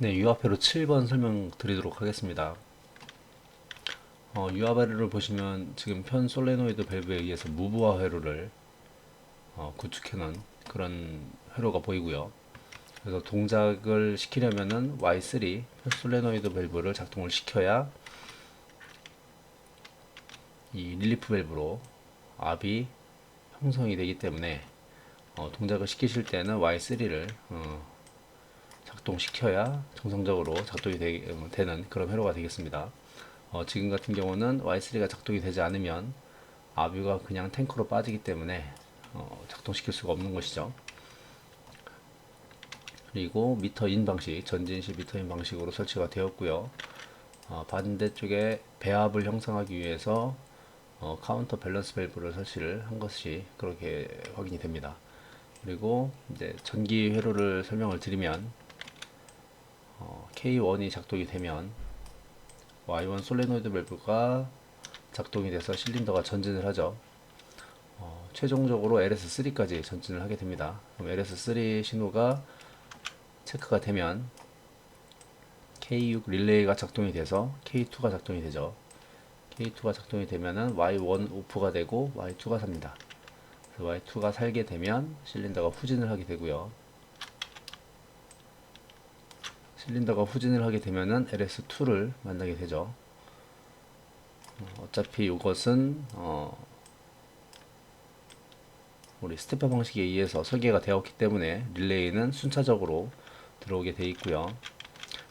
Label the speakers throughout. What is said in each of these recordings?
Speaker 1: 네, 유압회로 7번 설명 드리도록 하겠습니다. 어, 유압회로를 보시면 지금 편 솔레노이드 밸브에 의해서 무브화 회로를 어, 구축해놓은 그런 회로가 보이고요. 그래서 동작을 시키려면은 Y3 편 솔레노이드 밸브를 작동을 시켜야 이 릴리프 밸브로 압이 형성이 되기 때문에 어, 동작을 시키실 때는 Y3를 작동시켜야 정상적으로 작동이 되, 는 그런 회로가 되겠습니다. 어, 지금 같은 경우는 Y3가 작동이 되지 않으면 아뷰가 그냥 탱크로 빠지기 때문에 어, 작동시킬 수가 없는 것이죠. 그리고 미터인 방식, 전진시 미터인 방식으로 설치가 되었고요. 어, 반대쪽에 배압을 형성하기 위해서 어, 카운터 밸런스 밸브를 설치를 한 것이 그렇게 확인이 됩니다. 그리고 이제 전기 회로를 설명을 드리면 어, K1이 작동이 되면 Y1 솔레노이드 밸브가 작동이 돼서 실린더가 전진을 하죠. 어, 최종적으로 LS3까지 전진을 하게 됩니다. 그럼 LS3 신호가 체크가 되면 K6 릴레이가 작동이 돼서 K2가 작동이 되죠. K2가 작동이 되면은 Y1 오프가 되고 Y2가 삽니다. Y2가 살게 되면 실린더가 후진을 하게 되고요. 실린더가 후진을 하게 되면은 LS2를 만나게 되죠. 어, 차피 이것은 어, 우리 스테퍼 방식에 의해서 설계가 되었기 때문에 릴레이는 순차적으로 들어오게 되어 있고요.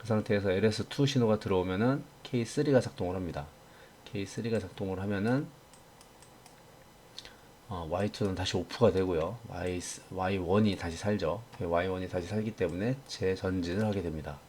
Speaker 1: 그 상태에서 LS2 신호가 들어오면은 K3가 작동을 합니다. K3가 작동을 하면은 어, Y2는 다시 오프가 되고요. Y, Y1이 다시 살죠. Y1이 다시 살기 때문에 재전진을 하게 됩니다.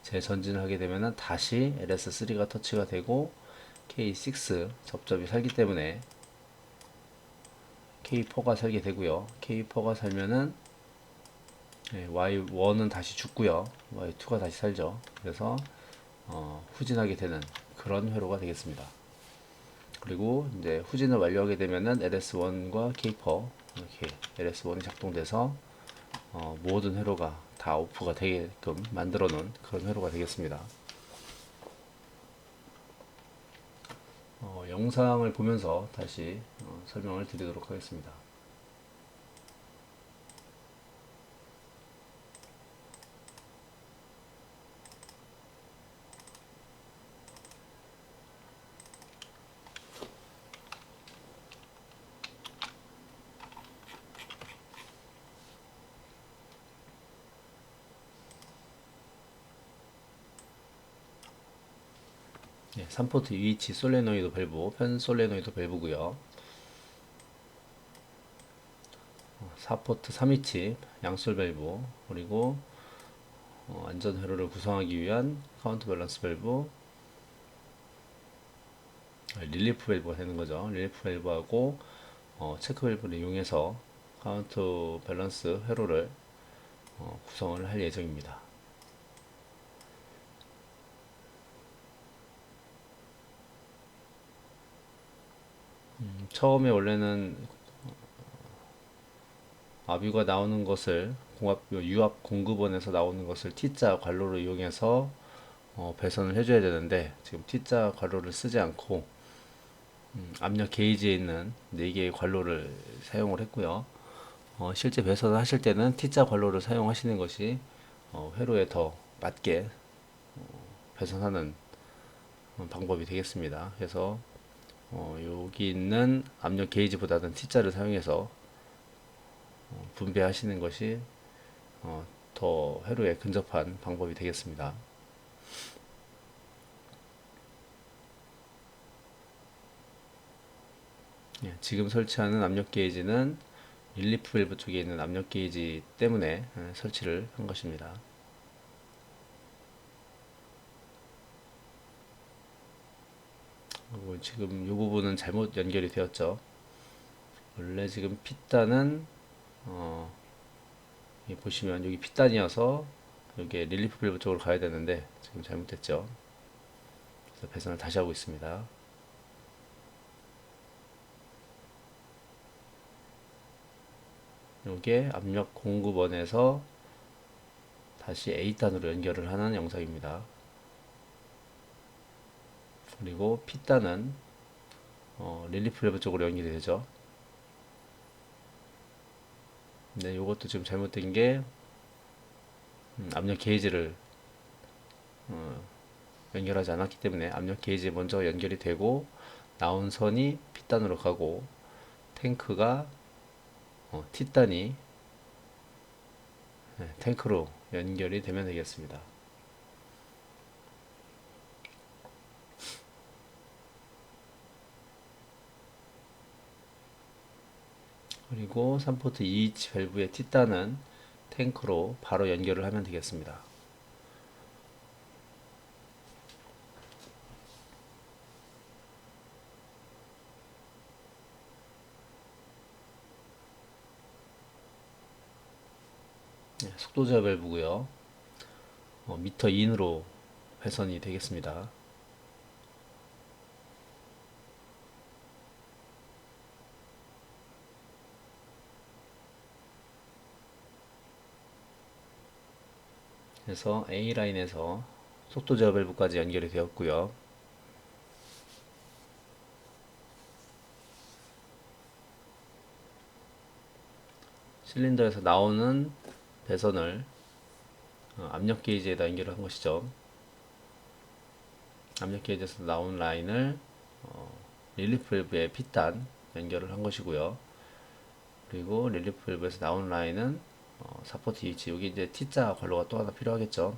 Speaker 1: 재전진을 하게 되면은 다시 LS3가 터치가 되고 K6 접점이 살기 때문에 K4가 살게 되고요. K4가 살면은 네, Y1은 다시 죽고요. Y2가 다시 살죠. 그래서 어, 후진하게 되는 그런 회로가 되겠습니다. 그리고 이제 후진을 완료하게 되면은 LS1과 K4 이렇게 LS1이 작동돼서 어, 모든 회로가 다 오프가 되게끔 만들어 놓은 그런 회로가 되겠습니다. 어, 영상을 보면서 다시 어, 설명을 드리도록 하겠습니다. 네, 3포트 UH 솔레노이드 밸브, 편 솔레노이드 밸브고요. 4포트 3위치 양솔 밸브 그리고 어, 안전 회로를 구성하기 위한 카운트 밸런스 밸브 아, 릴리프 밸브가 되는 거죠. 릴리프 밸브하고 어, 체크 밸브를 이용해서 카운트 밸런스 회로를 어, 구성을 할 예정입니다. 처음에 원래는 아뷰가 나오는 것을 공합 유압 공급원에서 나오는 것을 T자 관로를 이용해서 어, 배선을 해줘야 되는데 지금 T자 관로를 쓰지 않고 음, 압력 게이지에 있는 4개의 관로를 사용을 했고요. 어, 실제 배선을 하실 때는 T자 관로를 사용하시는 것이 어, 회로에 더 맞게 어, 배선하는 어, 방법이 되겠습니다. 그래서 어, 여기 있는 압력 게이지보다는 T자를 사용해서 어, 분배하시는 것이 어, 더 회로에 근접한 방법이 되겠습니다. 예, 지금 설치하는 압력 게이지는 릴리프 밸브 쪽에 있는 압력 게이지 때문에 예, 설치를 한 것입니다. 지금 이 부분은 잘못 연결이 되었죠. 원래 지금 핏단은 어, 여기 보시면 여기 핏단이어서 여기 릴리프 밸브 쪽으로 가야 되는데 지금 잘못됐죠. 그래서 배선을 다시 하고 있습니다. 요게 압력 공급원에서 다시 A단으로 연결을 하는 영상입니다. 그리고 P단은 어, 릴리프 밸브 쪽으로 연결이 되죠. 네, 이것도 지금 잘못된 게 음, 압력 게이지를 어, 연결하지 않았기 때문에 압력 게이지에 먼저 연결이 되고 나온 선이 P단으로 가고 탱크가 어, T단이 네, 탱크로 연결이 되면 되겠습니다. 그리고 3포트 2인치 밸브의 T단은 탱크로 바로 연결을 하면 되겠습니다. 네, 속도 제어 밸브고요. 어, 미터 인으로 회선이 되겠습니다. 그래서 A 라인에서 속도 제어 밸브까지 연결이 되었고요. 실린더에서 나오는 배선을 어, 압력 게이지에다 연결한 것이죠. 압력 게이지에서 나온 라인을 어, 릴리프 밸브의 P단 연결을 한 것이고요. 그리고 릴리프 밸브에서 나온 라인은 어, 사포트 위치 여기 이제 T자 관로가 또 하나 필요하겠죠.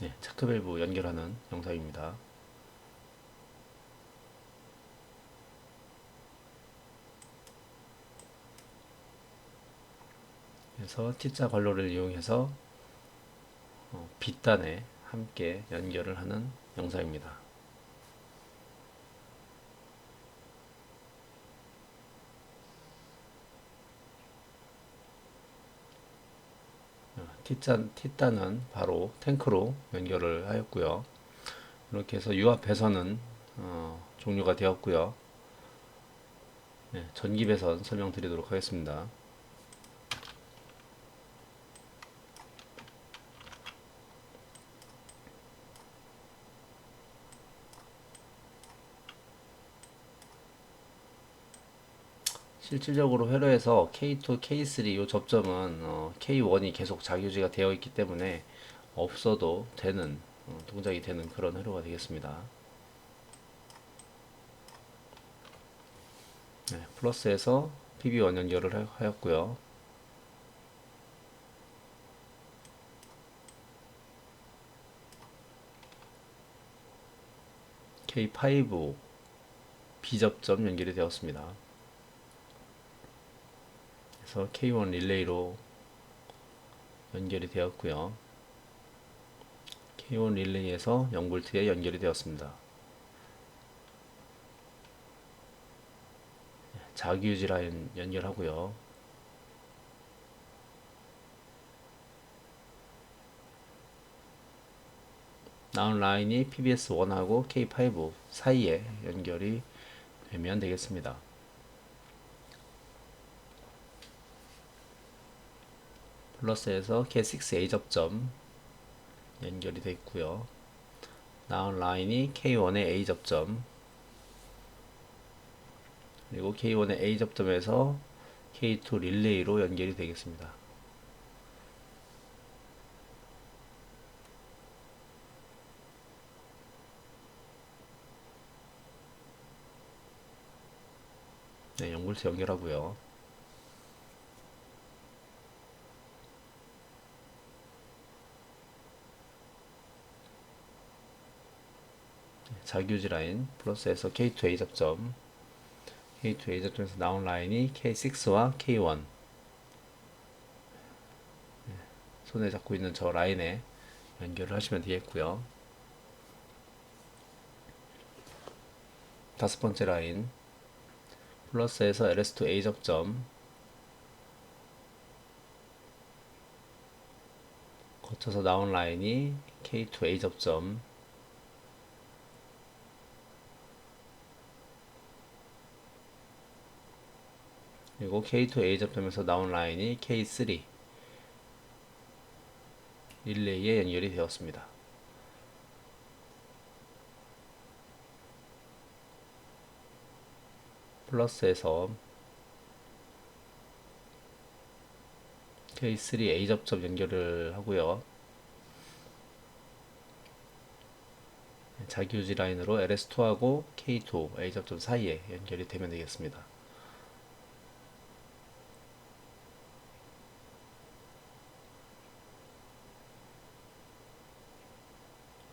Speaker 1: 네, 차크 밸브 연결하는 영상입니다. 그래서 T자 관로를 이용해서 어, B단에 함께 연결을 하는 영상입니다. 어, T단, T단은 바로 탱크로 연결을 하였고요. 이렇게 해서 유압 배선은 어, 종료가 되었고요. 네, 전기 배선 설명드리도록 하겠습니다. 실질적으로 회로에서 K2, K3 이 접점은 어, K1이 계속 자유지가 되어 있기 때문에 없어도 되는 어, 동작이 되는 그런 회로가 되겠습니다. 네, 플러스에서 PB1 연결을 하였고요. K5 B접점 연결이 되었습니다. 그래서 K1 릴레이로 연결이 되었고요. K1 릴레이에서 0V에 연결이 되었습니다. 자기 유지 라인 연결하고요. 나온 라인이 PBS1하고 K5 사이에 연결이 되면 되겠습니다. 플러스에서 K6A 접점 연결이 되어 있고요. 나온 라인이 K1의 A 접점 그리고 K1의 A 접점에서 K2 릴레이로 연결이 되겠습니다. 네, 0V 연결하고요. 자규지 라인 플러스에서 K2A 접점. K2A 접점에서 나온 라인이 K6와 K1 손에 잡고 있는 저 라인에 연결을 하시면 되겠고요. 다섯 번째 라인. 플러스에서 LS2A 접점. 거쳐서 나온 라인이 K2A 접점 그리고 K2 A 접점에서 나온 라인이 K3 릴레이에 연결이 되었습니다. 플러스에서 K3 A 접점 연결을 하고요. 자기유지 라인으로 LS2하고 K2 A 접점 사이에 연결이 되면 되겠습니다.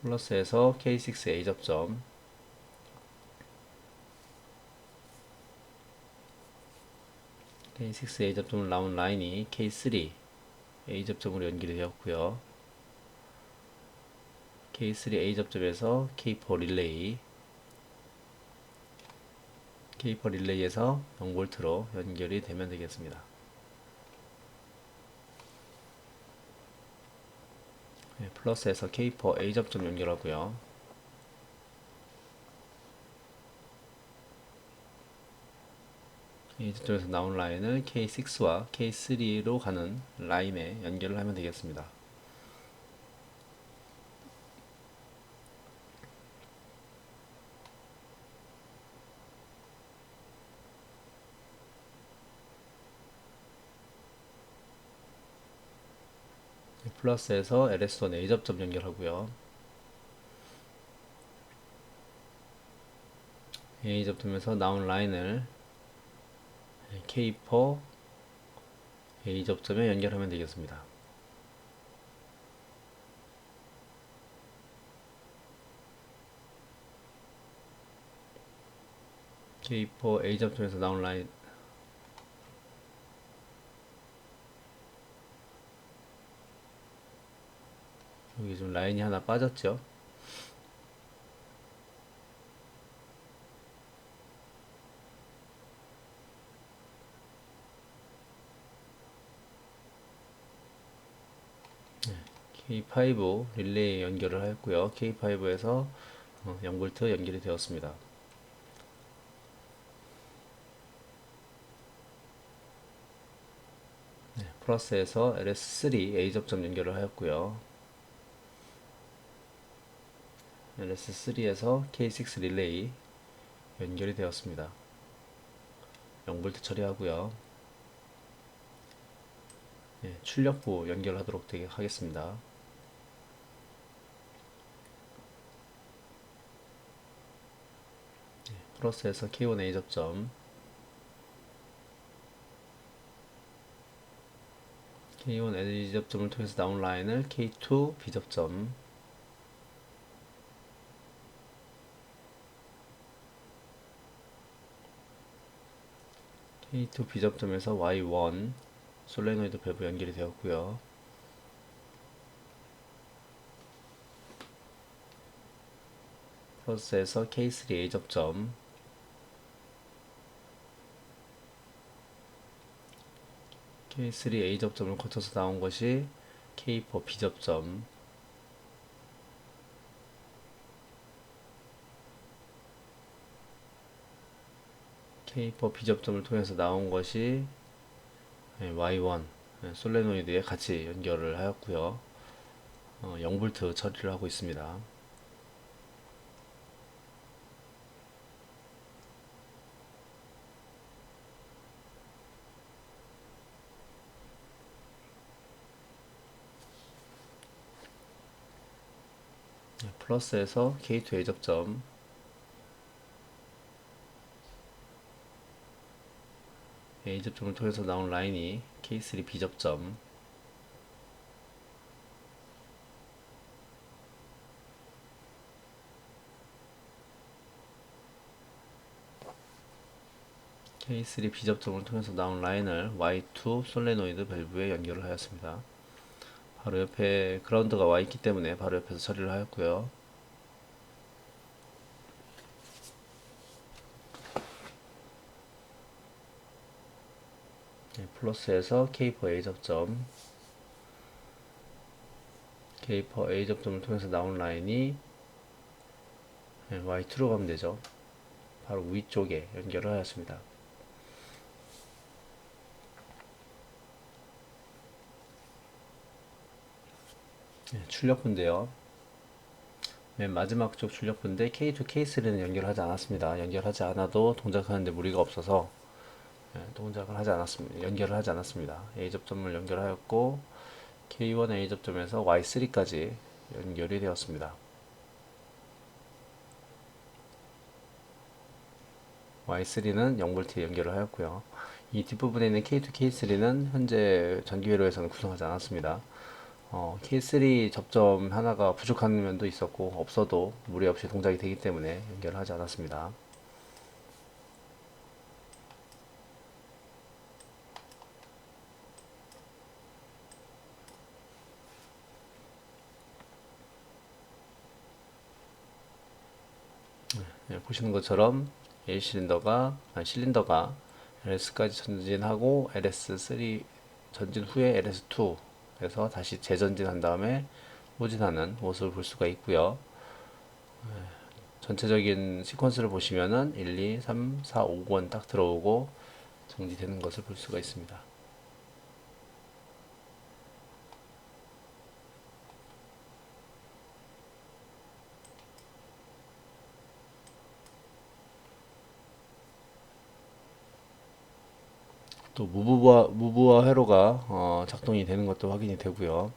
Speaker 1: 플러스에서 K6 A 접점 K6 A 접점을 나온 라인이 K3 A 접점으로 연결이 되었고요. K3 A 접점에서 K4 릴레이 K4 릴레이에서 0V로 연결이 되면 되겠습니다. 네, 플러스에서 K4 A 접점 연결하고요. 접점에서 나온 라인을 K6와 K3로 가는 라인에 연결을 하면 되겠습니다. 플러스에서 LS1 A 접점 연결하고요. A 접점에서 나온 라인을 K4 A 접점에 연결하면 되겠습니다. K4 A 접점에서 나온 라인 여기 좀 라인이 하나 빠졌죠. K5 릴레이 연결을 하였고요. K5에서 0V 연결이 되었습니다. 네, 플러스에서 LS3 A 접점 연결을 하였고요. LS3에서 K6 릴레이 연결이 되었습니다. 0V 처리하고요. 네, 출력부 연결하도록 하겠습니다. 네, 플러스에서 K1 A 접점 K1 A 접점을 통해서 나온 라인을 K2 B 접점 K2 B접점에서 Y1 솔레노이드 밸브 연결이 되었고요. 플러스에서 K3 A 접점 K3 A 접점을 거쳐서 나온 것이 K4 B 접점 K4 B접점을 통해서 나온 것이 Y1 솔레노이드에 같이 연결을 하였고요. 어, 0V 처리를 하고 있습니다. 플러스에서 K2 A 접점 A 접점을 통해서 나온 라인이 K3 B 접점 K3 B 접점을 통해서 나온 라인을 Y2 솔레노이드 밸브에 연결을 하였습니다. 바로 옆에 그라운드가 와 있기 때문에 바로 옆에서 처리를 하였고요. 플러스에서 케이퍼 a 접점 케이퍼 a 접점을 통해서 나온 라인이 Y2로 가면 되죠. 바로 위쪽에 연결을 하였습니다. 네, 출력부인데요. 맨 마지막 쪽 출력부인데 K2, K3는 연결하지 않았습니다. 연결하지 않아도 동작하는데 무리가 없어서 동작을 하지 않았습니다. 연결을 하지 않았습니다. A 접점을 연결하였고 K1 A 접점에서 Y3까지 연결이 되었습니다. Y3는 0V에 연결을 하였고요. 이 뒷부분에 있는 K2, K3는 현재 전기회로에서는 구성하지 않았습니다. 어, K3 접점 하나가 부족한 면도 있었고 없어도 무리 없이 동작이 되기 때문에 연결을 하지 않았습니다. 예, 보시는 것처럼 A 실린더가 아니, 실린더가 LS까지 전진하고 LS3 전진 후에 LS2에서 다시 재전진한 다음에 후진하는 모습을 볼 수가 있고요. 예, 전체적인 시퀀스를 보시면은 1, 2, 3, 4, 5권 딱 들어오고 정지되는 것을 볼 수가 있습니다. 또 무브와 무브와 회로가 어, 작동이 되는 것도 확인이 되고요.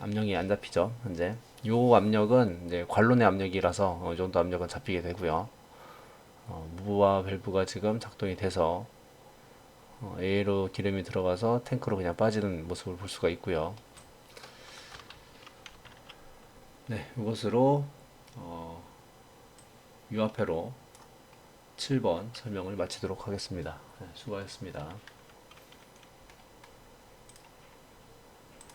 Speaker 1: 압력이 안 잡히죠 현재. 요 압력은 이제 관론의 압력이라서 어느 정도 압력은 잡히게 되고요. 어, 무브와 밸브가 지금 작동이 돼서 어, A로 기름이 들어가서 탱크로 그냥 빠지는 모습을 볼 수가 있고요. 네, 이것으로 어, 유압회로 7번 설명을 마치도록 하겠습니다. 네, 수고하셨습니다.